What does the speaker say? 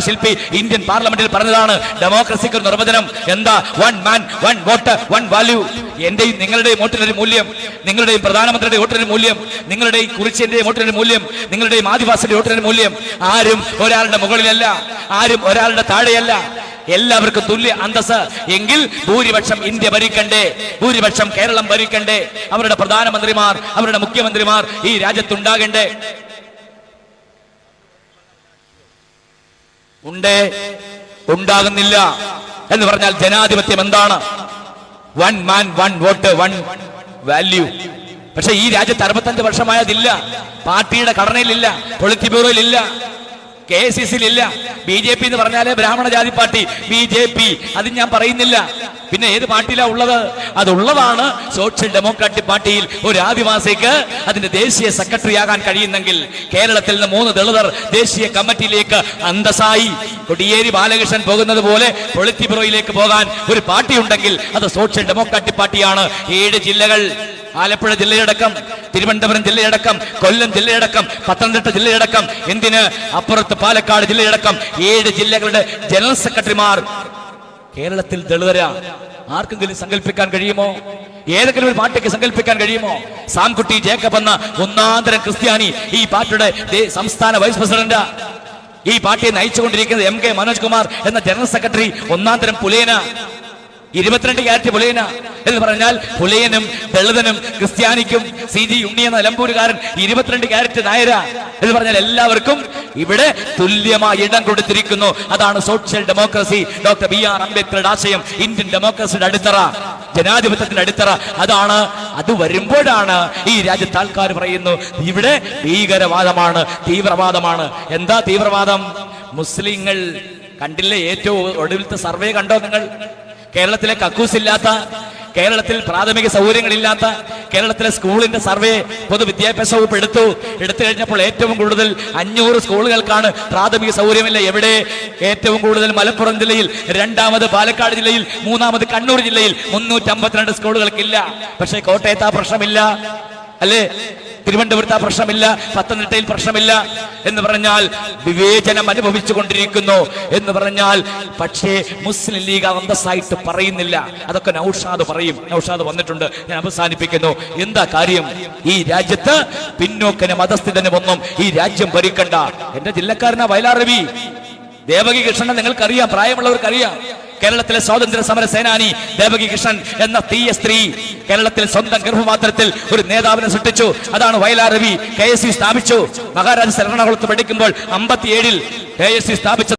ശില്പി ഇന്ത്യൻ പാർലമെന്റിൽ പറഞ്ഞതാണ് ഡെമോക്രസിക്ക് നിർവചനം. എന്താ? One man one vote one value. എന്റെയും നിങ്ങളുടെയും വോട്ടിനൊരു മൂല്യം. നിങ്ങളുടെയും പ്രധാനമന്ത്രിയുടെ വോട്ടിനൊരു മൂല്യം. നിങ്ങളുടെയും കുറിച്ചിന്റെയും വോട്ടിനൊരു മൂല്യം. നിങ്ങളുടെയും ആദിവാസിയുടെ വോട്ടിനൊരു മൂല്യം. ആരും ഒരാളുടെ മുകളിലല്ല. ആരും ഒരാളുടെ താഴെയല്ല. എല്ലാവർക്കും തുല്യ അന്തസ് എങ്കിൽ ഭൂരിപക്ഷം ഇന്ത്യ ഭരിക്കണ്ടേ? ഭൂരിപക്ഷം കേരളം ഭരിക്കണ്ടേ? അവരുടെ പ്രധാനമന്ത്രിമാർ അവരുടെ മുഖ്യമന്ത്രിമാർ ഈ രാജ്യത്തുണ്ടാകണ്ടേ? ഉണ്ടേ ഉണ്ടാകുന്നില്ല എന്ന് പറഞ്ഞാൽ ജനാധിപത്യം എന്താണ്? One man one vote one value. പക്ഷെ ഈ രാജ്യത്ത് അറുപത്തഞ്ച് വർഷമായതില്ല. പാർട്ടിയുടെ ഘടനയിലില്ല പൊളിറ്റ് ബ്യൂറോയിലില്ല. കെ എസ് സിയിൽ ഇല്ല ബി ജെ പി എന്ന് പറഞ്ഞാലേ ബ്രാഹ്മണ ജാതി പാർട്ടി. B J P. അത് ഞാൻ പറയുന്നില്ല. പിന്നെ ഏത് പാർട്ടിയിലാ ഉള്ളത്? അതുള്ളതാണ് സോഷ്യൽ ഡെമോക്രാറ്റിക് പാർട്ടിയിൽ ഒരു ആദിവാസിക്ക് അതിന്റെ ദേശീയ സെക്രട്ടറി ആകാൻ കഴിയുന്നെങ്കിൽ കേരളത്തിൽ നിന്ന് മൂന്ന് ദളിതർ ദേശീയ കമ്മിറ്റിയിലേക്ക് അന്തസായി കൊടിയേരി ബാലകൃഷ്ണൻ പോകുന്നത് പോലെ പൊളിത്തിപുറയിലേക്ക് പോകാൻ ഒരു പാർട്ടി ഉണ്ടെങ്കിൽ അത് സോഷ്യൽ ഡെമോക്രാറ്റിക് പാർട്ടിയാണ്. ഏഴ് ജില്ലകൾ. ആലപ്പുഴ ജില്ലയടക്കം തിരുവനന്തപുരം ജില്ലയടക്കം കൊല്ലം ജില്ലയടക്കം പത്തനംതിട്ട ജില്ലയടക്കം എന്തിന് അപ്പുറത്ത് പാലക്കാട് ജില്ലയടക്കം ഏഴ് ജില്ലകളുടെ ജനറൽ സെക്രട്ടറിമാർ. കേരളത്തിൽ ദളിതര. ആർക്കെങ്കിലും സങ്കല്പിക്കാൻ കഴിയുമോ? ഏതെങ്കിലും ഒരു പാർട്ടിക്ക് സങ്കല്പിക്കാൻ കഴിയുമോ? സാംകുട്ടി ജേക്കബ് എന്ന ഒന്നാന്തരം ക്രിസ്ത്യാനി ഈ പാർട്ടിയുടെ സംസ്ഥാന വൈസ് പ്രസിഡന്റ്. ഈ പാർട്ടിയെ നയിച്ചുകൊണ്ടിരിക്കുന്നത് എം കെ മനോജ് കുമാർ എന്ന ജനറൽ സെക്രട്ടറി ഒന്നാന്തരം പുലേന ഇരുപത്തിരണ്ട് ക്യാരറ്റ് പുലയന എന്ന് പറഞ്ഞാൽ പുലയനും ദളിതനും ക്രിസ്ത്യാനിക്കും സി ജി ഉണ്ണി എന്ന നിലമ്പൂരുകാരൻ ഇരുപത്തിരണ്ട് ക്യാരറ്റ് നായര എന്ന് പറഞ്ഞാൽ എല്ലാവർക്കും ഇവിടെ തുല്യമായ ഇടം കൊടുത്തിരിക്കുന്നു. അതാണ് social democracy doctor B R അംബേദ്കറുടെ ആശയം. ഇന്ത്യൻ ഡെമോക്രസിയുടെ അടിത്തറ ജനാധിപത്യത്തിന്റെ അടിത്തറ. അതാണ് അത് വരുമ്പോഴാണ് ഈ രാജ്യത്ത് ആൾക്കാർ പറയുന്നു ഇവിടെ ഭീകരവാദമാണ് തീവ്രവാദമാണ്. എന്താ തീവ്രവാദം? മുസ്ലിങ്ങൾ കണ്ടില്ലേ ഏറ്റവും ഒടുവിലത്തെ സർവേ കണ്ടോ നിങ്ങൾ? കേരളത്തിലെ കക്കൂസ് ഇല്ലാത്ത കേരളത്തിൽ പ്രാഥമിക സൗകര്യങ്ങളില്ലാത്ത കേരളത്തിലെ സ്കൂളിന്റെ സർവേ പൊതുവിദ്യാഭ്യാസ വകുപ്പ് എടുത്തു. എടുത്തു കഴിഞ്ഞപ്പോൾ ഏറ്റവും കൂടുതൽ അഞ്ഞൂറ് സ്കൂളുകൾക്കാണ് പ്രാഥമിക സൗകര്യമില്ല. എവിടെ? ഏറ്റവും കൂടുതൽ മലപ്പുറം ജില്ലയിൽ രണ്ടാമത് പാലക്കാട് ജില്ലയിൽ മൂന്നാമത് കണ്ണൂർ ജില്ലയിൽ മുന്നൂറ്റി അമ്പത്തിരണ്ട് സ്കൂളുകൾക്കില്ല. പക്ഷേ കോട്ടയത്ത് ആ പ്രശ്നമില്ല. അല്ലേ? തിരുവനന്തപുരത്ത് ആ പ്രശ്നമില്ല പത്തനംതിട്ടയിൽ പ്രശ്നമില്ല എന്ന് പറഞ്ഞാൽ വിവേചനം അനുഭവിച്ചു കൊണ്ടിരിക്കുന്നു എന്ന് പറഞ്ഞാൽ പക്ഷേ മുസ്ലിം ലീഗ് അന്തസ്സായിട്ട് പറയുന്നില്ല. അതൊക്കെ നൌഷാദ് പറയും. നൌഷാദ് വന്നിട്ടുണ്ട്. ഞാൻ അവസാനിപ്പിക്കുന്നു. എന്താ കാര്യം? ഈ രാജ്യത്ത് പിന്നോക്കന് മതസ്ഥിതനും ഒന്നും ഈ രാജ്യം ഭരിക്കണ്ട. എന്റെ ജില്ലക്കാരനാ വയലാർ രവി. ദേവകി കൃഷ്ണനെ നിങ്ങൾക്കറിയാം പ്രായമുള്ളവർക്കറിയാം. കേരളത്തിലെ സ്വാതന്ത്ര്യ സമര സേനാനി ദേവകി കൃഷ്ണൻ എന്ന തീയ സ്ത്രീ കേരളത്തിൽ സ്വന്തം ഗർഭപാത്രത്തിൽ ഒരു നേതാവിനെ സൃഷ്ടിച്ചു. അതാണ് വയലാർ രവി കെ എസ് സ്ഥാപിച്ചു. മഹാരാജ എറണാകുളത്ത് പഠിക്കുമ്പോൾ അമ്പത്തിയേഴിൽ കെ എസ് സി സ്ഥാപിച്ച